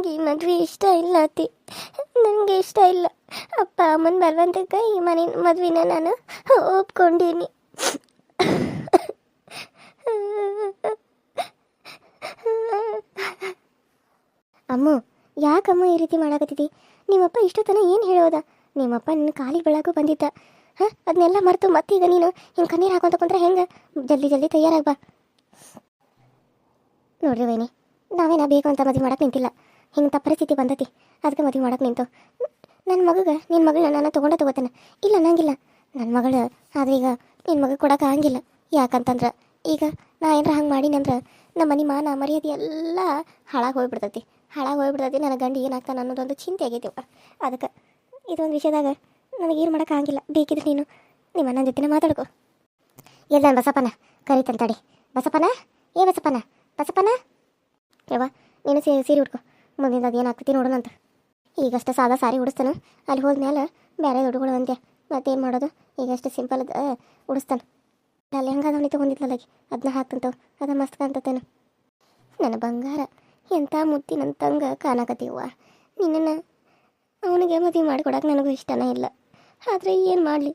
ನನಗೆ ಈ ಮದುವೆ ಇಷ್ಟ ಇಲ್ಲ ಅತ್ತಿ. ನನಗೆ ಇಷ್ಟ ಇಲ್ಲ. ಅಪ್ಪ ಅಮ್ಮನ ಬರುವಂತಕ್ಕ ಈ ಮನೆ, ಮದುವೆನ ನಾನು ಒಪ್ಕೊಂಡೀನಿ. ಅಮ್ಮ, ಯಾಕಮ್ಮ ಈ ರೀತಿ ಮಾಡಾಕತ್ತಿದ್ದಿ ನಿಮ್ಮಪ್ಪ ಇಷ್ಟು ತನ ಏನು ಹೇಳೋದ? ನಿಮ್ಮಪ್ಪ ನಿನ್ನ ಕಾಲಿಗೆ ಬೆಳಕು ಬಂದಿದ್ದ. ಹಾಂ ಅದನ್ನೆಲ್ಲ ಮರೆತು ಈಗ ನೀನು ಹಿಂಗೆ ಕಣ್ಣೀರು ಹಾಕೊಂತ ಕುಂತ್ರೆ ಹೆಂಗೆ? ಜಲ್ದಿ ಜಲ್ದಿ ತಯಾರಾಗ್ಬಾ ನೋಡ್ರಿ ವೈನಿ, ನಾವೇನ ಬೇಕು ಅಂತ ಮದುವೆ ಮಾಡಕ್ಕೆ ನಿಂತಿಲ್ಲ. ಹಿಂಗೆ ಪರಿಸ್ಥಿತಿ ಬಂದತಿ. ಅದಕ್ಕೆ ಮದುವೆ ಮಾಡಕ್ಕೆ ನಿಂತು. ನನ್ನ ಮಗಗೆ ನಿನ್ನ ಮಗಳನ್ನ ನಾನು ತೊಗೊಂಡ ತೊಗೋತೇನೆ. ಇಲ್ಲ ಅನ್ನಂಗಿಲ್ಲ ನನ್ನ ಮಗಳು, ಆದ್ರೆ ಈಗ ನಿನ್ನ ಮಗ ಕೊಡಕ್ಕೆ ಆಗಂಗಿಲ್ಲ. ಯಾಕಂತಂದ್ರೆ, ಈಗ ನಾ ಏನಾರ ಹಂಗೆ ಮಾಡೀನಂದ್ರೆ ನಮ್ಮ ಮನೆ ಮಾನ, ಮರ್ಯಾದೆ ಎಲ್ಲ ಹಾಳಾಗಿ ಹೋಗ್ಬಿಡ್ತೈತಿ. ಹಾಳಾಗಿ ಹೋಗ್ಬಿಡ್ತೈತಿ, ನನ್ನ ಗಂಡ ಏನಾಗ್ತಾನೆ ಅನ್ನೋದೊಂದು ಚಿಂತೆ ಆಗೈತಿವ ಅದಕ್ಕೆ, ಇದೊಂದು ವಿಷಯದಾಗ ನನಗೆ ಏನು ಮಾಡೋಕೆ ಆಗಿಲ್ಲ ಬೇಕಿದ್ರೆ ನೀನು ನಿಮ್ಮ ಅಣ್ಣನ ಜೊತೆ ಮಾತಾಡ್ಕೊ. ಎಲ್ಲ ಬಸಪ್ಪನ? ಕರಿತಂತಾಡಿ ಬಸಪ್ಪನ? ಏ ಬಸಪ್ಪನ? ಬಸಪ್ಪನ? ಯವ್ವ, ನೀನು ಸೀರೆ ಉಟ್ಕೊ. ಮುಂದಿನ ಅದು ನೋಡೋಣ ನೋಡೋಣಂತ ಈಗಷ್ಟೇ ಸಾದಾ ಸಾರಿ ಉಡಿಸ್ತಾನೆ. ಅಲ್ಲಿ ಹೋದ್ಮೇಲೆ ಬೇರೆ ದುಡ್ಡುಗಳು ಅಂತೆ ಮತ್ತೇನು ಮಾಡೋದು? ಈಗಷ್ಟು ಸಿಂಪಲ್ ಅದ, ಉಡಿಸ್ತಾನೆ. ಅಲ್ಲಿ ಹೆಂಗೆ ಅದವನಿ ತೊಗೊಂಡಿದ್ಲಲ್ಲಗಿ ಅದನ್ನ ಹಾಕ್ತಂತವು. ಅದು ಮಸ್ತ್ ಕಾಣ್ತತೇನು. ನನ್ನ ಬಂಗಾರ ಎಂಥ ಮುತ್ತಿ ನನ್ನ ತಂಗ ಕಾಣಕತ್ತೀವ ನಿನ್ನನ್ನು ಅವನಿಗೆ ಮದುವೆ ಮಾಡಿಕೊಡಕ್ಕೆ ನನಗೂ ಇಷ್ಟನೇ ಇಲ್ಲ. ಆದರೆ ಏನು ಮಾಡಲಿ?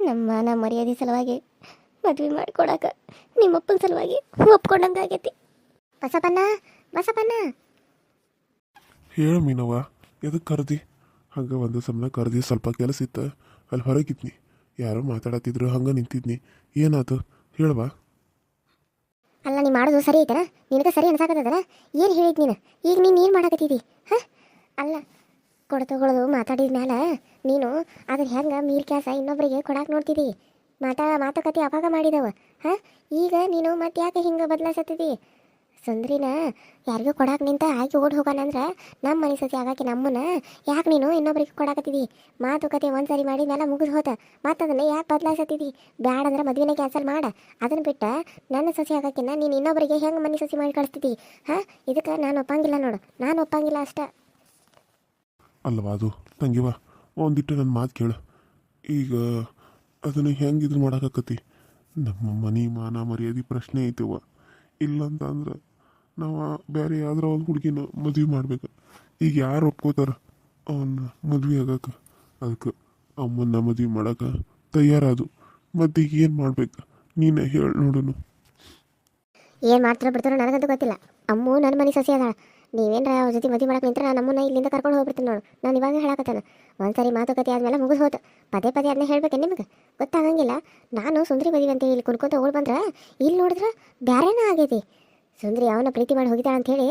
ನಮ್ಮ ನಮ್ಮ ಮರ್ಯಾದೆ ಸಲುವಾಗಿ ಮದುವೆ ಮಾಡಿಕೊಡಕ್ಕೆ ನಿಮ್ಮಪ್ಪನ ಸಲುವಾಗಿ ಒಪ್ಕೊಂಡಂಗೆ ಆಗೈತಿ ಬಸಪ್ಪಣ್ಣ ಬಸಪ್ಪಣ್ಣ ಹೇಳು ಮೀನವ್ವ ಎದಕ್ಕೆ ಕರೆದಿ? ಹಂಗೆ ಒಂದು ಸಮನ ಕರೆದಿ ಸ್ವಲ್ಪ ಕೆಲಸ ಇತ್ತು ಅಲ್ಲಿ ಹೊರಗಿದ್ನಿ. ಯಾರೋ ಮಾತಾಡತ್ತಿದ್ರು, ಹಂಗೆ ನಿಂತಿದ್ನಿ. ಏನಾಯ್ತು ಹೇಳುವ. ಅಲ್ಲ, ನೀ ಮಾಡೋದು ಸರಿ ಐತನ? ನಿನಗೆ ಸರಿ ಅನ್ಸಾಕತ್ತದನ? ಏನು ಹೇಳಿದ್ ನೀನು? ಈಗ ನೀನು ಏನು ಮಾಡಾಕತ್ತಿದ್ದಿ ಹಾಂ? ಅಲ್ಲ ಕೊಡ ತಗೊಳ್ಳೋದು ಮಾತಾಡಿದ ಮೇಲೆ ನೀನು ಅದನ್ನ ಹೆಂಗೆ ಮೀರ್ ಕ್ಯಾಸ ಇನ್ನೊಬ್ಬರಿಗೆ ಕೊಡಾಕ್ ನೋಡ್ತಿದ್ದಿ ಮಾತಾ, ಮಾತುಕತೆ ಅವಾಗ ಮಾಡಿದವ. ಹಾಂ? ಈಗ ನೀನು ಮತ್ತೆ ಯಾಕೆ ಹಿಂಗೆ ಬದಲಾಯಿಸತ್ತಿದಿ ಸುಂದ್ರಿನ ಯಾರಿಗೂ ಕೊಡಾಕ ನಿಂತ ಆಗಿ ಓಡ್ ಹೋಗೋಣ ಅಂದ್ರೆ ನಮ್ಮ ಮನೆ ಸತಿ ಆಗಾಕಿ ನಮ್ಮನ್ನ, ಯಾಕೆ ನೀನು ಇನ್ನೊಬ್ರಿಗೆ ಕೊಡಾಕತ್ತಿದಿ? ಮಾತುಕತೆ ಒಂದ್ಸರಿ ಮಾಡಿ ಮೇಲೆ ಮುಗಿದು ಹೋತ ಮತ್ತೆ ಅದನ್ನ ಯಾಕೆ ಬದಲಾಯಿಸತ್ತಿದಿ? ಬ್ಯಾಡ ಅಂದ್ರೆ ಮದುವೆನೇ ಕ್ಯಾನ್ಸಲ್ ಮಾಡ. ಅದನ್ನ ಬಿಟ್ಟ ನನ್ನ ಸಸಿ ಆಗಾಕಿನ ನೀನು ಇನ್ನೊಬ್ಬರಿಗೆ ಹೆಂಗೆ ಮನೆ ಸಸಿ ಮಾಡಿ ಕಳಿಸ್ತಿದ್ದಿ ಹಾಂ? ಇದಕ್ಕೆ ನಾನು ಒಪ್ಪಂಗಿಲ್ಲ ನೋಡು. ನಾನು ಒಪ್ಪಂಗಿಲ್ಲ ಅಷ್ಟ. ಅಲ್ವಾ ಅದು? ತಂಗಿವ ಒಂದಿಟ್ಟು ನನ್ನ ಮಾತು ಕೇಳು. ಈಗ ಅದನ್ನು ಹೆಂಗೆ ಇದು ಮಾಡೋಕತ್ತಿ ನಮ್ಮ ಮನೆ ಮಾನ ಮರ್ಯಾದೆ ಪ್ರಶ್ನೆ ಐತೆವ ಇಲ್ಲಂತ ಅಂದ್ರೆ ನಾವು ಬೇರೆ ಯಾವ್ದಾರ ಒಂದು ಹುಡುಗಿನ ಮದುವೆ ಮಾಡ್ಬೇಕು. ಈಗ ಯಾರು ಒಪ್ಕೋತಾರ? ಅವನ್ನ ಮದುವೆ ಆಗಕ್ಕೆ ಅದಕ್ಕೆ ಅಮ್ಮನ್ನ ಮದುವೆ ಮಾಡಕ್ಕೆ ತಯಾರಾದು ಮತ್ತೆ ಈಗ ಏನು ಮಾಡ್ಬೇಕು? ನೀನು ಹೇಳಿ ನೋಡುನು. ಏನು ಮಾಡ್ತಾರೋ ಬಿಡ್ತಾರೋ ನನಗಂತೂ ಗೊತ್ತಿಲ್ಲ. ಅಮ್ಮ ನನ್ನ ಮನೆ ಸಸಿ ಅದಾಳ. ನೀವೇನ್ರ ಅವ್ರ ಜೊತೆ ಮದುವೆ ಮಾಡಕ್ಕೆ ನಿಂತ್ರೆ ನಾನು ನಮ್ಮನ್ನ ಇಲ್ಲಿಂದ ಕರ್ಕೊಂಡು ಹೋಗ್ಬಿಡ್ತೀನಿ ನೋಡು. ನಾನು ಇವಾಗ ಹೇಳಕತ್ತೇನೆ. ಒಂದ್ಸರಿ ಮಾತುಕತೆ ಆದ್ಮೇಲೆ ಮುಗಿದು ಹೋತು. ಪದೇ ಪದೇ ಅದನ್ನ ಹೇಳ್ಬೇಕು ನಿಮಗೆ? ಗೊತ್ತಾಗಂಗಿಲ್ಲ. ನಾನು ಸುಂದರಿ ಮದುವೆ ಅಂತ ಇಲ್ಲಿ ಕುಣ್ಕೊಂತ ಓಡ್ ಬಂದ್ರೆ ಇಲ್ಲಿ ನೋಡಿದ್ರೆ ಬ್ಯಾರೇನ ಆಗೈತಿ. ಸುಂದ್ರಿ ಅವನ ಪ್ರೀತಿ ಮಾಡಿ ಹೋಗಿದ್ದಾಳ ಅಂತ ಹೇಳಿ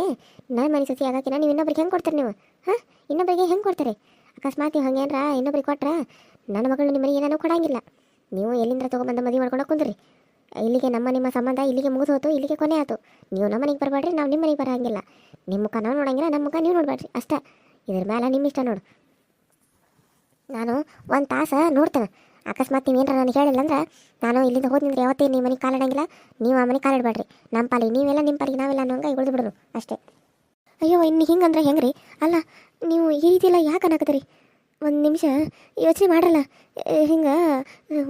ನನ್ನ ಮನೆ ಸಸಿ ಆಗಾಕಿನ ನೀವು ಇನ್ನೊಬ್ರಿಗೆ ಹೆಂಗೆ ಕೊಡ್ತೀರಿ ನೀವು? ಹಾಂ? ಇನ್ನೊಬ್ಬರಿಗೆ ಹೆಂಗೆ ಕೊಡ್ತಾರೆ? ಅಕಸ್ಮಾತ್ ನೀವು ಹಂಗೇನ್ರ ಇನ್ನೊಬ್ರಿಗೆ ಕೊಟ್ರ ನನ್ನ ಮಗಳು ನಿಮ್ಮ ಮನೆಗೆ ಏನೂ ಕೊಡಂಗಿಲ್ಲ. ನೀವು ಎಲ್ಲಿಂದ ತೊಗೊಂಬಂದು ಮದುವೆ ಮಾಡ್ಕೊಂಡು ಕುಂದ್ರಿ. ಇಲ್ಲಿಗೆ ನಮ್ಮ ನಿಮ್ಮ ಸಂಬಂಧ, ಇಲ್ಲಿಗೆ ಮುಗಿದು ಹೋತು, ಇಲ್ಲಿಗೆ ಕೊನೆ ಆಯಿತು ನೀವು ನಮ್ಮ ಮನೆಗೆ ಬರಬೇಡ್ರಿ ನಾವು ನಿಮ್ಮ ಮನೆಗೆ ಬರಂಗಿಲ್ಲ. ನಿಮ್ಮ ಮುಖ ನಾವು ನೋಡಂಗಿಲ್ಲ ನಮ್ಮ ಮುಖ ನೀವು ನೋಡಬೇಡ್ರಿ ಅಷ್ಟೇ. ಇದ್ರ ಮೇಲೆ ನಿಮ್ಮ ಇಷ್ಟ ನೋಡು. ನಾನು ಒಂದು ತಾಸು ನೋಡ್ತೇನೆ. ಅಕಸ್ಮಾತ್ ನೀವು ಏನಾರ ನನಗೆ ಹೇಳಿಲ್ಲ ಅಂದ್ರೆ ನಾನು ಇಲ್ಲಿಂದ ಹೋದ್ನಿಂದ್ರೆ ಯಾವತ್ತೇ ನಿಮ್ಮ ಮನೆಗೆ ಕಾಲಿಡಂಗಿಲ್ಲ, ನೀವು ಆ ಮನೆಗೆ ಕಾಲಿಡಬೇಡ್ರಿ. ನಮ್ಮ ಪಾಲಿ ನೀವೆಲ್ಲ ನಿಮ್ಮ ಪಾಲಿಗೆ ನಾವೆಲ್ಲ ಅನ್ನೋಂಗೆ ಉಳಿದು ಬಿಡೋರು ಅಷ್ಟೇ. ಅಯ್ಯೋ, ಇನ್ನು ಹಿಂಗಂದ್ರೆ ಹೆಂಗ್ರಿ? ಅಲ್ಲ, ನೀವು ಈ ರೀತಿ ಎಲ್ಲ ಯಾಕೆ ಅನ್ನಕತ್ತೀರಿ? ಒಂದು ನಿಮಿಷ ಯೋಚನೆ ಮಾಡಲ್ಲ ಹಿಂಗೆ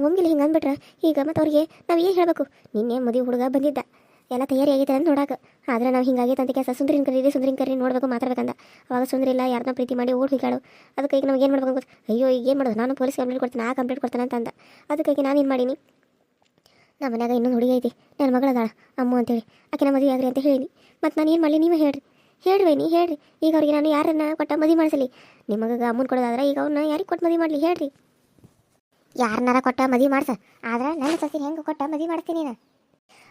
ಹೋಗಿಲ್ಲ ಹಿಂಗೆ ಅಂದ್ಬಿಟ್ರೆ. ಈಗ ಮತ್ತು ಅವ್ರಿಗೆ ನಾವು ಏನು ಹೇಳಬೇಕು? ನಿನ್ನೆ ಮದುವೆ ಹುಡುಗ ಬಂದಿದ್ದ. ಎಲ್ಲ ತಯಾರಿ ಆಗೈತೆ ಅಂತ ನೋಡಾಕ. ಆದ್ರೆ ನಾವು ಹಿಂಗಾಗೈತೆ ಅಂತ ಕೆಲಸ ಸುಂದರಿನ ಕರೀರಿ, ಸುಂದರಿನ ಕರಿ ನೋಡ್ಬೇಕು ಮಾತಾಡ್ಬೇಕಂದ ಅವಾಗ ಸುಂದ್ರಿ ಇಲ್ಲ ಯಾರನ್ನ ಪ್ರೀತಿ ಮಾಡಿ ಓಡ್ ಹೋಗ್ಯಾಳು. ಅದಕ್ಕೆ ಈಗ ನಮ್ಗೆ ಏನು ಮಾಡ್ಬೇಕು ಅಯ್ಯೋ, ಈಗ ಏನು ಮಾಡೋದು? ನಾನು ಪೊಲೀಸ್ ಕಂಪ್ಲೇಂಟ್ ಕೊಡ್ತೀನಿ ನಾ ಕಂಪ್ಲೇಂಟ್ ಕೊಡ್ತಾನೆ ಅಂತ ಅಂದ. ಅದಕ್ಕಾಗಿ ನಾನು ಏನು ಮಾಡೀನಿ? ನಮ್ಮ ಮನ್ಯಾಗ ಇನ್ನೊಂದು ಹುಡುಗಿ ಐತಿ. ನನ್ನ ಮಗಳದಾಳ ಅಮ್ಮ ಅಂತೇಳಿ. ಆಕೆ ಮದುವೆ ಆಗ್ರಿ ಅಂತ ಹೇಳೀನಿ. ಮತ್ತು ನಾನು ಏನು ಮಾಡಲಿ, ನೀವೇ ಹೇಳ್ರಿ. ಹೇಳ್ರಿ ನೀ ಹೇಳ್ರಿ. ಈಗ ಅವ್ರಿಗೆ ನಾನು ಯಾರನ್ನ ಕೊಟ್ಟ ಮದುವೆ ಮಾಡಿಸಲಿ? ನಿಮಗೆ ಅಮ್ಮನ ಕೊಡೋದಾದ್ರೆ ಈಗ ಅವ್ರನ್ನ ಯಾರಿಗೆ ಕೊಟ್ಟು ಮದುವೆ ಮಾಡಲಿ? ಹೇಳ್ರಿ. ಯಾರನ್ನಾರ ಕೊಟ್ಟ ಮದುವೆ ಮಾಡ್ಸ. ಆದ್ರೆ ನನ್ನ ಸಸಿ ಹೆಂಗೆ ಕೊಟ್ಟ ಮದುವೆ ಮಾಡ್ತೀನಿ ನಾನು?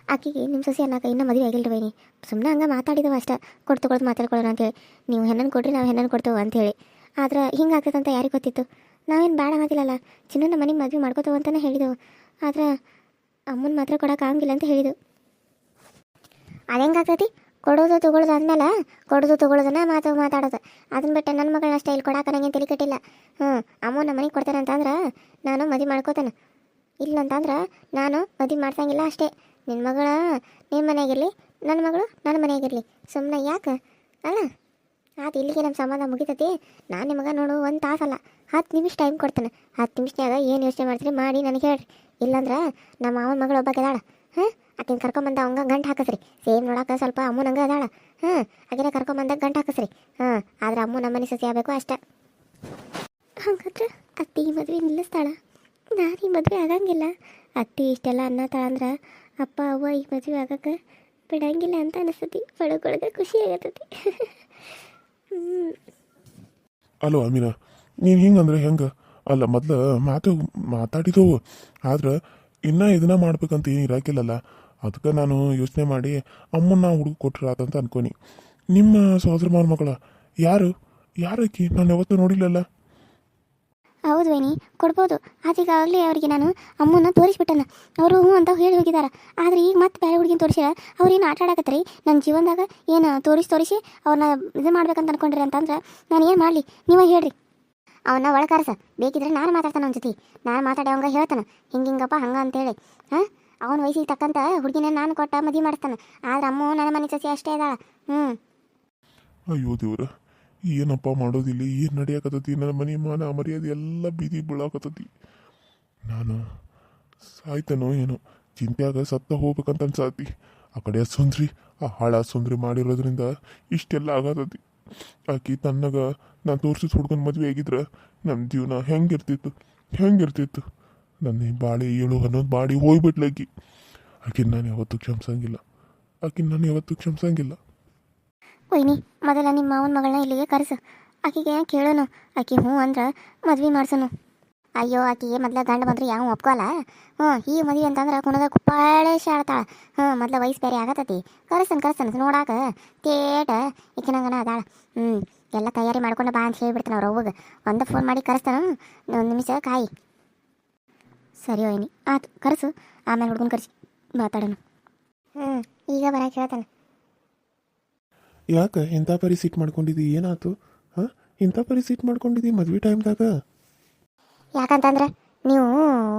ಆಕಿಗೆ ನಿಮ್ಮ ಸಸಿ ಅನ್ನಕ ಇನ್ನೂ ಮದುವೆ ಆಗಿಲ್ರಿ ಬೈನಿ. ಸುಮ್ಮನೆ ಹಂಗೆ ಮಾತಾಡಿದವ ಅಷ್ಟೇ. ಕೊಟ್ಟು ತಗೊಳ್ದು ಮಾತಾಡ್ಕೊಳ್ಳೋಣ ಅಂತೇಳಿ. ನೀವು ಹೆಣ್ಣನ್ನು ಕೊಡ್ರಿ, ನಾವು ಹೆಣ್ಣನ್ನು ಕೊಡ್ತೇವೆ ಅಂತೇಳಿ. ಆದ್ರೆ ಹಿಂಗೆ ಆಗ್ತದೆ ಅಂತ ಯಾರಿಗೆ ಗೊತ್ತಿತ್ತು? ನಾವೇನು ಬೇಡ ಮಾತಿಲ್ಲಲ್ಲ ಚಿನ್ನನ ಮನೆಗೆ ಮದುವೆ ಮಾಡ್ಕೋತೇವೆ ಅಂತಲೇ ಹೇಳಿದೆವು. ಆದ್ರೆ ಅಮ್ಮನ ಮಾತ್ರ ಕೊಡೋಕೆ ಆಗಂಗಿಲ್ಲ ಅಂತ ಹೇಳಿದೆವು. ಅದು ಹೆಂಗಾಗ್ತೈತಿ ಕೊಡೋದು ತಗೊಳ್ಳೋದು ಆದ್ಮೇಲೆ ಕೊಡೋದು ತಗೊಳ್ಳೋದನ್ನ ಮಾತು ಮಾತಾಡೋದು. ಅದನ್ನ ಬಿಟ್ಟು ನನ್ನ ಮಗಳನ್ನ ಸ್ಟೈಲ್ ಕೊಡಾಕ ನನಗೆ ತಲೆ ಕಟ್ಟಿಲ್ಲ. ಹ್ಞೂ ಅಮ್ಮ ನಮ್ಮ ಮನೆಗೆ ಕೊಡ್ತಾರೆ ಅಂತಂದ್ರೆ ನಾನು ಮದುವೆ ಮಾಡ್ಕೋತಾನೆ. ಇಲ್ಲ ಅಂತಂದ್ರೆ ನಾನು ಮದುವೆ ಮಾಡ್ಸಂಗಿಲ್ಲ ಅಷ್ಟೇ. ನಿನ್ನ ಮಗಳ ನಿನ್ನ ಮನೆಯಾಗಿರಲಿ ನನ್ನ ಮಗಳು ನನ್ನ ಮನೆಯಾಗಿರಲಿ ಸುಮ್ಮನೆ ಯಾಕೆ? ಅಲ್ಲ ಆತು ಇಲ್ಲಿಗೆ ನಮ್ಮ ಸಂಬಂಧ ಮುಗಿತತಿ. ನಾನು ನಿಮಗೆ ನೋಡು, ಒಂದು ತಾಸಲ್ಲ. ಹತ್ತು ನಿಮಿಷ ಟೈಮ್ ಕೊಡ್ತಾನೆ. ಹತ್ತು ನಿಮಿಷನಾಗ ಏನು ಯೋಚನೆ ಮಾಡ್ತೀರಿ ಮಾಡಿ ನನಗೆ ಹೇಳ್ರಿ. ಇಲ್ಲಾಂದ್ರೆ ನಮ್ಮ ಮಾವನ ಮಗಳು ಒಬ್ಬ ಕೆದಾಳ ಹಾಂ? ಆಕಿನ ಕರ್ಕೊಂಬಂದ ಅವಂಗ ಗಂಟು ಹಾಕಸ್ರಿ. ಸೇಮ್ ನೋಡಕ್ಕೆ ಸ್ವಲ್ಪ ಅಮ್ಮನಂಗ ಅದಾಳ. ಹಾಂ? ಆಕಿನ ಕರ್ಕೊಂಬಂದಾಗ ಗಂಟು ಹಾಕಸ್ರಿ. ಹಾಂ? ಆದ್ರೆ ಅಮ್ಮು ನಮ್ಮನೆ ಸಸಿ ಆಗಬೇಕು ಅಷ್ಟೆ. ಹಂಗಂದ್ರೆ ಅತ್ತಿ ಮದ್ವೆ ನಿಲ್ಲಿಸ್ತಾಳ. ನಾನು ಈ ಮದುವೆ ಆಗಂಗಿಲ್ಲ. ಅತ್ತಿ ಇಷ್ಟೆಲ್ಲ ಅನ್ನತಾಳ ಅಂದ್ರೆ ಅಪ್ಪ, ಅವ್ವ, ಈ ಮದುವೆ ಆಗಕ್ಕೆ ಬಿಡಂಗಿಲ್ಲ ಅಂತ ಅನಿಸ್ತತಿ. ಒಳಗೊಳಗೆ ಖುಷಿ ಆಗತ್ತತಿ ಅಲೋ, ಅಮೀನಾ, ನೀನು ಹಿಂಗಂದ್ರೆ ಹೆಂಗೆ? ಅಲ್ಲ, ಮೊದಲು ಮಾತು ಮಾತಾಡಿದವು ಆದ್ರೆ ಇನ್ನೂ ಇದನ್ನ ಮಾಡ್ಬೇಕಂತ ಏನು ಇರಾಕಿಲ್ಲಲ್ಲ? ಅದಕ್ಕೆ ನಾನು ಯೋಚನೆ ಮಾಡಿ ಅಮ್ಮನ್ನ ಹುಡುಗ ಕೊಟ್ರ ಆತಂತ ಅನ್ಕೊನಿ. ನಿಮ್ಮ ಸಹೋದರ ಮಾರ ಮಗಳ ಯಾರು ಯಾರಕ್ಕೆ ನಾನು ಯಾವತ್ತೂ ನೋಡಿಲ್ಲಲ್ಲ. ಹೌದು ವೇಣಿ, ಕೊಡ್ಬೋದು. ಆದೀಗಾಗಲೇ ಅವರಿಗೆ ನಾನು ಅಮ್ಮನ ತೋರಿಸ್ಬಿಟ್ಟನ. ಅವರು ಹ್ಞೂ ಅಂತ ಹೇಳಿ ಹೋಗಿದ್ದಾರೆ ಆದರೆ ಈಗ ಮತ್ತೆ ಬೇರೆ ಹುಡುಗಿನ ತೋರಿಸಿರ ಅವ್ರೇನು ಆಟ ಆಡಕತ್ರಿ ನನ್ನ ಜೀವನದಾಗ ಏನು ತೋರಿಸಿ ತೋರಿಸಿ ಅವ್ರನ್ನ ಇದು ಮಾಡ್ಬೇಕಂತ ಅನ್ಕೊಂಡ್ರಿ ಅಂತಂದ್ರೆ ನಾನು ಏನು ಮಾಡಲಿ? ನೀವೇ ಹೇಳ್ರಿ. ಅವನ್ನ ಒಳಕಾರ ಸರ್ ಬೇಕಿದ್ರೆ ನಾನು ಮಾತಾಡ್ತಾನೆ ಅವ್ನ ಜೊತೆ. ನಾನು ಮಾತಾಡಿ ಅವಂಗ ಹೇಳ್ತಾನೆ. ಹಿಂಗೆ ಹಿಂಗಪ್ಪ, ಹಂಗ ಅಂತೇಳಿ ಹಾಂ? ಅವನ ವಯಸ್ಸಿಗೆ ತಕ್ಕಂತ ಹುಡುಗಿನ ನಾನು ಕೊಟ್ಟ ಮದುವೆ ಮಾಡಿಸ್ತಾನೆ ಆದ್ರೆ ಅಮ್ಮ ನನ್ನ ಮನೆ ಸಸಿ ಅಷ್ಟೇ ಇದ್ದಾಳೆ. ಹ್ಞೂ ಅಯ್ಯೋ ದೇವ್ರ. ಏನಪ್ಪ ಮಾಡೋದಿಲ್ಲ ಏನು ನಡೆಯಕತ್ತತಿ? ನನ್ನ ಮನೆ ಮಾನ, ಮರ್ಯಾದೆ ಎಲ್ಲ ಬೀದಿ ಬೀಳಾಕತ್ತತಿ. ನಾನು ಸಾಯ್ತನೋ ಏನೋ? ಚಿಂತ್ಯಾಗ ಸತ್ತ ಹೋಗ್ಬೇಕಂತ ಅನ್ಸಾತಿ. ಆ ಕಡೆ ಸುಂದ್ರಿ, ಆ ಹಾಳ ಸುಂದ್ರಿ ಮಾಡಿರೋದ್ರಿಂದ ಇಷ್ಟೆಲ್ಲ ಆಗತತಿ. ಆಕಿ ತನ್ನಗ ನಾನು ತೋರ್ಸಿ ಹುಡ್ಗನ ಮದುವೆ ಆಗಿದ್ರೆ ನಮ್ಮ ಜೀವನ ಹೆಂಗಿರ್ತಿತ್ತು? ಹೆಂಗಿರ್ತಿತ್ತು? ನನ್ನ ಬಾಳಿ ಏಳು ಅನ್ನೋದು ಬಾಡಿ ಹೋಗ್ಬಿಟ್ಲಾಕಿ ಆಕಿನ ನಾನು ಯಾವತ್ತೂ ಕ್ಷಮಿಸಂಗಿಲ್ಲ. ಆಕಿನ ನಾನು ಯಾವತ್ತೂ ಕ್ಷಮಿಸಂಗಿಲ್ಲ. ಒಯ್ನಿ ಮೊದಲ ನಿಮ್ಮ ಮಾವನ ಮಗಳನ್ನ ಇಲ್ಲಿಗೆ ಕರೆಸು. ಆಕಿಗೆ ಕೇಳೋನು? ಆಕೆ ಹ್ಞೂ ಅಂದ್ರೆ ಮದ್ವೆ ಮಾಡ್ಸೋನು. ಅಯ್ಯೋ, ಆಕಿಗೆ ಮೊದಲ ಗಂಡ ಬಂದ್ರೆ ಯಾವ ಒಪ್ಕೋಲ್ಲ? ಹ್ಞೂ, ಈ ಮದುವೆ ಅಂತಂದ್ರೆ ಕುಣದ ಕುಪ್ಪಾಳೆ ಶಾಡ್ತಾಳೆ ಹ್ಞೂ, ಮೊದಲ ವಯಸ್ಸು ಬೇರೆ ಆಗತ್ತತಿ ಕರೆಸನ್ ಕರೆಸನ್, ನೋಡಾಕ. ತೇಟ ಇಕ್ಕಿನಂಗನ ಅದಾಳ. ಹ್ಞೂ, ಎಲ್ಲ ತಯಾರಿ ಮಾಡ್ಕೊಂಡು ಬಾ ಅಂತ ಹೇಳ್ಬಿಡ್ತಾನೆ ಅವ್ರು ಅವ್ವಗೆ. ಒಂದು ಫೋನ್ ಮಾಡಿ ಕರೆಸ್ತಾನ. ಒಂದು ನಿಮಿಷ ಕಾಯಿ. ಸರಿ ಒಯ್ನಿ ಆತು, ಕರೆಸು. ಆಮೇಲೆ ಹುಡುಗನ ಕರೆಸಿ ಮಾತಾಡೋಣ. ಹ್ಞೂ, ಈಗ ಬರಕ್ಕೆ ಹೇಳ್ತಾನೆ. ಯಾಕೆ? ಇಂಥ ಪರಿ ಸೀಟ್ ಮಾಡ್ಕೊಂಡಿದ್ದಿ? ಏನಾಯ್ತು ಹಾಂ? ಇಂಥ ಪರಿ ಸೀಟ್ ಮಾಡ್ಕೊಂಡಿದ್ದಿ ಮದ್ವೆ ಟೈಮ್ದಾಗ ಯಾಕಂತಂದ್ರೆ ನೀವು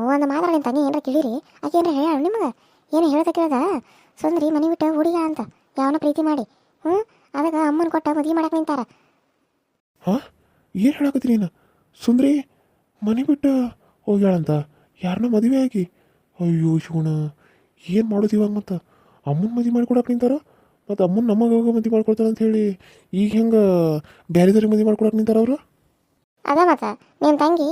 ಒಂದು ಮಾತಾಡಿ ನೀ ಏನಾರ ಕೇಳಿರಿ? ಆಕೆ ಏನಾರ ಹೇಳ ನಿಮಗೆ? ಏನು ಹೇಳ್ದ ಕೇಳ್ದ? ಸುಂದ್ರಿ ಮನೆ ಬಿಟ್ಟು ಹುಡುಗ ಅಂತ. ಯಾವನ ಪ್ರೀತಿ ಮಾಡಿ? ಹ್ಞೂ? ಅದಕ್ಕೆ ಅಮ್ಮನ ಕೊಟ್ಟ ಮದುವೆ ಮಾಡಕ್ಕೆ ನಿಂತಾರ. ಹಾಂ? ಏನು ಹೇಳಕತ್ತಿ ನೀನು? ಸುಂದ್ರಿ ಮನೆ ಬಿಟ್ಟು ಹೋಗ್ಯಾಳಂತ. ಯಾರನ್ನ ಮದುವೆ ಆಗಿ. ಅಯ್ಯೋ ಶಿವಣ ಏನು ಮಾಡೋದು ಇವಾಗ ಮತ್ತು? ಅಮ್ಮನ ಮದುವೆ ಮಾಡ್ಕೊಡಕ್ಕೆ ನಿಂತಾರ? ಮತ್ತು ಅಮ್ಮನ ನಮಗೆ ಮದುವೆ ಮಾಡ್ಕೊಳ್ತಾರೆ ಅಂತ ಹೇಳಿ ಈಗ ಹೆಂಗೆ ಬೇರೆದವ್ರಿಗೆ ಮದುವೆ ಮಾಡ್ಕೊಳಕ್ಕೆ ನಿಂತಾರ ಅವರು? ಅದ ಮತ್ತೆ ನಿಮ್ಮ ತಂಗಿ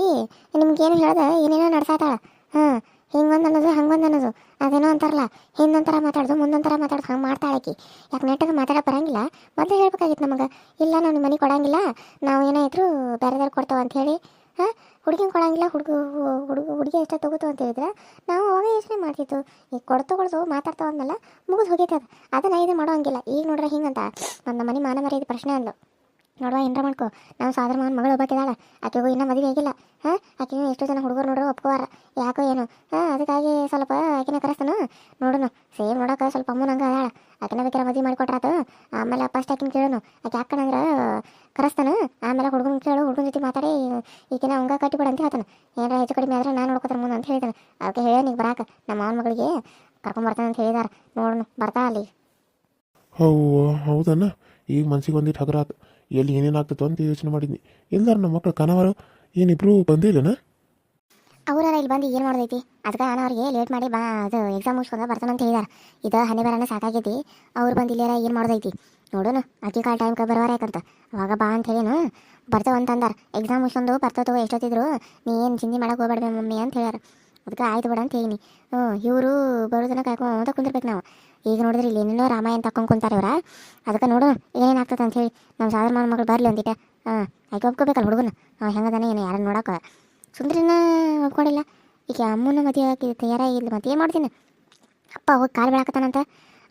ನಿಮ್ಗೇನು ಹೇಳ್ದ, ಏನೇನೋ ನಡ್ಸಾತಾಳ. ಹಾಂ, ಹಿಂಗೊಂದು ಅನ್ನೋದು, ಹಂಗೊಂದು ಅನ್ನೋದು. ಅದೇನೋ ಅಂತಾರಲ್ಲ ಹಿಂದೊಂಥರ ಮಾತಾಡೋದು ಮುಂದೊಂಥರ ಮಾತಾಡೋದು, ಹಂಗೆ ಮಾಡ್ತಾಳೆ ಆಕಿ. ಯಾಕೆ ನೆಟ್ಟಗೆ ಮಾತಾಡಕ್ಕೆ ಬರಂಗಿಲ್ಲ, ಮೊದಲು ಹೇಳ್ಬೇಕಾಗಿತ್ತು ನಮಗೆ. ಇಲ್ಲ ನಾವು ನಿಮ್ಮ ಮನೆ ಕೊಡಂಗಿಲ್ಲ, ನಾವು ಏನೇ ಇದ್ರೂ ಬೇರೆದವ್ರು ಕೊಡ್ತೇವೆ ಅಂತ ಹೇಳಿ. ಹಾಂ ಹುಡುಗಿನ ಕೊಡಂಗಿಲ್ಲ ಹುಡುಗ ಹುಡುಗ ಹುಡುಗಿ ಎಷ್ಟ ತಗೋತು ಅಂತ ಹೇಳಿದ್ರೆ ನಾವು ಅವಾಗ ಯೋಚನೆ ಮಾಡ್ತಿತ್ತು. ಈಗ ಕೊಡ್ತು ಕೊಡ್ತು ಮಾತಾಡ್ತಾ ಅಂದಲ್ಲ ಮುಗಿದು ಹೋಗೈತೆ ಅದು. ಅದನ್ನ ಇದು ಮಾಡೋಂಗಿಲ್ಲ. ಈಗ ನೋಡ್ರೆ ಹಿಂಗಂತ. ನನ್ನ ಮನೆ ಮಾನ ಮರ್ಯಾದೆ ಪ್ರಶ್ನೆ ಅಂದ್ಲು. ನೋಡುವ ಏನಾರ ಮಾಡ್ಕೊ. ನಾವು ಸಾದ್ರ ಮಾನ ಮಗಳು ಒಬ್ಬಾಕಿದಾಳ. ಆಕೆಗೂ ಇನ್ನೂ ಮದುವೆ ಆಗಿಲ್ಲ. ಹಾಂ? ಆಕೆ ಎಷ್ಟು ಜನ ಹುಡುಗರು ನೋಡ್ರು ಒಪ್ಕೋವಾರ. ಯಾಕೋ ಏನು. ಹಾಂ, ಅದಕ್ಕಾಗಿ ಸ್ವಲ್ಪ ಆಕೆನ ಕರೆಸ್ತಾನು? ನೋಡೋಣ ಸೇಮ್ ನೋಡೋಕೆ ಸ್ವಲ್ಪ ಅಮ್ಮನಂಗೆ ಅದಾಳ. ಆಕಿನ ಬೇಕಾರೆ ಮದುವೆ ಮಾಡಿಕೊಟ್ರಾತು. ಆಮೇಲೆ ಫಸ್ಟ್ ಆಕಿನ ಕೇಳೋನು. ಆಕೆ ಯಾಕಂದ್ರೆ ಕರೆಸ್ತಾನೆ. ಆಮೇಲೆ ಹುಡುಗನ ಕೇಳು, ಹುಡುಗನ ಜೊತೆ ಮಾತಾಡಿ ಈಗಿನ ಹಂಗ ಕಟ್ಟಿಬಿಡು ಅಂತ ಹೇಳ್ತಾನೆ. ಏನಾರ ಹೆಚ್ಚು ಕಡಿಮೆ ಆದ್ರೆ ನಾನು ನೋಡ್ಕೋತಾರೆ ಮುಂದೆ ಅಂತ ಹೇಳ್ತಾನೆ ಅದಕ್ಕೆ ಹೇಳೋ ನೀವು ಬರಾಕ. ನಮ್ಮ ಮಾವನ ಮಗಳಿಗೆ ಕರ್ಕೊಂಬರ್ತಾನೆ ಅಂತ ಹೇಳಿದಾರೆ. ನೋಡೋಣ ಬರ್ತಾ ಅಲ್ಲಿ. ಹೌ ಹೌದಣ್ಣ ಈಗ ಮನ್ಸಿಗೆ ಒಂದಿಟ್ಟು ಹಗರಾತು. ಎಲ್ಲಿ ಏನೇನಾಗ್ತದೆ ಅಂತ ಯೋಚನೆ ಮಾಡಿದ್ನಿ. ಎಲ್ಲರೂ ನಮ್ಮ ಮಕ್ಕಳು ಕನವರು ಏನಿಬ್ರು ಬಂದಿಲ್ಲನ? ಅವರ ಇಲ್ಲಿ ಬಂದು ಏನು ಮಾಡೋದೈತಿ? ಅದಕ್ಕೆ ನಾನು ಅವ್ರಿಗೆ ಲೇಟ್ ಮಾಡಿ ಬಾ, ಅದು ಎಕ್ಸಾಮ್ ಮುಗಿಸ್ಕೊಂಡು ಬರ್ತಾನೆ ಅಂತ ಹೇಳಿದಾರೆ. ಇದು ಹನಿ ಬರೋಣ ಸಾಕಾಗೈತಿ ಅವ್ರು ಬಂದು ಇಲ್ಲಾರ ಏನು ಮಾಡೋದೈತಿ? ನೋಡೋಣ, ಅಕ್ಕಿ ಕಾಲ ಟೈಮ್ಗೆ ಬರೋರ ಯಾಕಂತ. ಅವಾಗ ಬಾ ಅಂತ ಹೇಳೇನು ಬರ್ತಾವ ಅಂತ ಅಂದಾರ. ಎಕ್ಸಾಮ್ ಮುಗಿಸ್ಕೊಂಡು ಬರ್ತದೋ ಎಷ್ಟೊತ್ತಿದ್ರು, ನೀ ಏನು ಚಿಂತೆ ಮಾಡಕ್ಕೆ ಹೋಗ್ಬೇಡ ಮಮ್ಮಿ ಅಂತ ಹೇಳ್ಯಾರ. ಅದಕ್ಕೆ ಆಯ್ತು ಬಿಡ ಅಂತ ಹೇಳಿ ಹ್ಞೂ, ಇವರು ಬರೋದನ್ನ ಕಾಯ್ಕೊಂತ ಕುಂದಿರ್ಬೇಕು ನಾವು. ಈಗ ನೋಡಿದ್ರೆ, ಇಲ್ಲಿ ಏನೇನೋ ರಾಮಾಯಣ ತಕೊಂಡು ಕುಂತಾರೆ ಇವ್ರ. ಅದಕ್ಕೆ ನೋಡು ಏನೇನು ಆಗ್ತದೆ ಅಂತ ಹೇಳಿ. ನಮ್ಮ ಸಾಧಾರಣ ಮಗಳು ಬರಲಿ ಒಂದಿಟ. ಹಾಂ ಆಯ್ಕೆ ಒಪ್ಕೋಬೇಕಲ್ಲ ಹುಡುಗನ. ಹಾಂ ಹೆಂಗದಾನೆ ಏನು ಯಾರನ್ನ ನೋಡಕ್ಕೆ ಸುಂದ್ರಿನ ಒಪ್ಕೊಂಡಿಲ್ಲ ಈಗ ಅಮ್ಮನ ಮದುವೆ ಆಗಿ ತಯಾರಾಗಿಲ್ಲ ಮತ್ತೆ ಏನು ಮಾಡ್ತೀನಿ ಅಪ್ಪ ಹೋಗಿ ಕಾಲು ಬೆಳಕತ್ತಾನಂತ.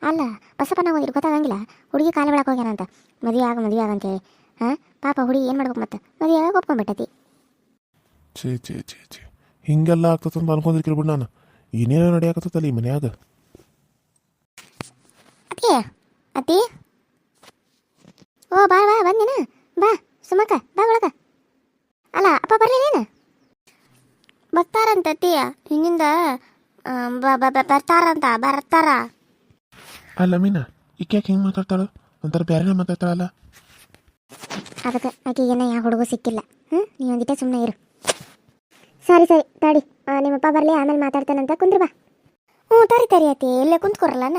ಅಲ್ಲ ಬಸಪ್ಪನ ಹೋಗಿರು ಗೊತ್ತಾಗಂಗಿಲ್ಲ. ಹುಡುಗಿ ಕಾಲು ಬೆಳಕ ಹೋಗ್ಯಾನಂತ. ಮದುವೆ ಆಗ ಮದುವೆ ಆಗಂತೇಳಿ ಹಾಂ? ಪಾಪ ಹುಡುಗಿ ಏನು ಮಾಡ್ಬೇಕು ಮತ್ತೆ? ಮದುವೆ ಆಗ ಒಪ್ಕೊಂಡ್ಬಿಟ್ಟತಿ. ಛೇ ಛೇ ಛೇ ಛೇ. ಹಿಂಗೆಲ್ಲ ಆಗ್ತದೆ ಅಂತ ಅನ್ಕೊಂಡಿರ್ಕಿರ್ ಬಿಡು ನಾನು. ಏನೇನೋ ನಡೆಯಾಕತ್ತಲ್ಲ ಈ ಮನ್ಯಾಗ. ಅತ್ತಿ ಅತ್ತಿ? ಓ ಬಾ ಬಾ ಬಂದೇನ. ಬಾ ಸುಮಕ್ಕ ಬಾ ಒಳಗ. ಅಲ್ಲ ಅಪ್ಪ ಬರ್ಲಿ ನೀನು ಬರ್ತಾರಂತ ಅತ್ತಿ. ಹಿಂದಿಂದ ಆ, ಬ- ಬ- ಬ- ಬರ್ತಾರಂತ ಬರ್ತಾರ. ಅಲ್ಲ ಮೀನಾ ಈಕೆ ಯಾಕೆ ಹಿಂಗೆ ಮಾತಾಡ್ತಾಳು? ಒಂಥರ ಬೇರೆನೇ ಮಾತಾಡ್ತಾಳಲ್ಲ. ಅದಕ್ಕೆ ಆಕೆಗೇನ ಯಾವ ಹುಡುಗ ಸಿಕ್ಕಿಲ್ಲ. ಹ್ಞೂ ನೀವು ಒಂದಿಟ್ಟೆ ಸುಮ್ಮನೆ ಇರು. ಸರಿ ಸರಿ ತಾಡಿ. ನಿಮ್ಮಪ್ಪ ಬರ್ಲಿ ಆಮೇಲೆ ಮಾತಾಡ್ತಾನಂತ ಕುಂದ್ರ ಬಾ. ಹ್ಞೂ ತರಿ ತರಿ ಅತ್ತಿ. ಇಲ್ಲೇ ಕುಂತ್ಕೊರಲ್ಲನ?